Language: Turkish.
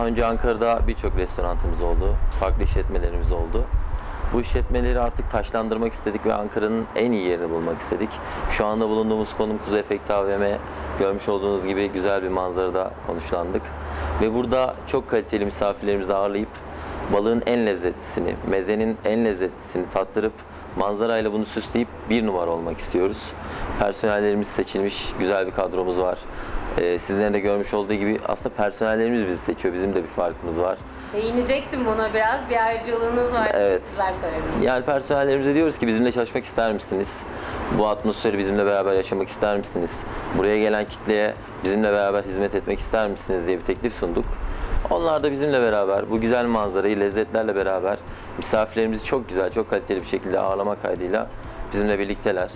Daha önce Ankara'da birçok restoranımız oldu, farklı işletmelerimiz oldu. Bu işletmeleri artık taşlandırmak istedik ve Ankara'nın en iyi yerini bulmak istedik. Şu anda bulunduğumuz konum Kuzey Efekti AVM. Görmüş olduğunuz gibi güzel bir manzarada konuşlandık. Ve burada çok kaliteli misafirlerimizi ağırlayıp balığın en lezzetlisini, mezenin en lezzetlisini tattırıp manzarayla bunu süsleyip bir numara olmak istiyoruz. Personellerimiz seçilmiş, güzel bir kadromuz var. Ee, sizlerin de görmüş olduğu gibi aslında personellerimiz bizi seçiyor. Bizim de bir farkımız var. Değinecektim buna biraz. Bir ayrıcalığınız var. Evet. Sizler söylediniz. Yani personellerimize diyoruz ki bizimle çalışmak ister misiniz? Bu atmosferi bizimle beraber yaşamak ister misiniz? Buraya gelen kitleye bizimle beraber hizmet etmek ister misiniz diye bir teklif sunduk. Onlar da bizimle beraber bu güzel manzarayı lezzetlerle beraber misafirlerimizi çok güzel, çok kaliteli bir şekilde ağırlama kaydıyla bizimle birlikteler.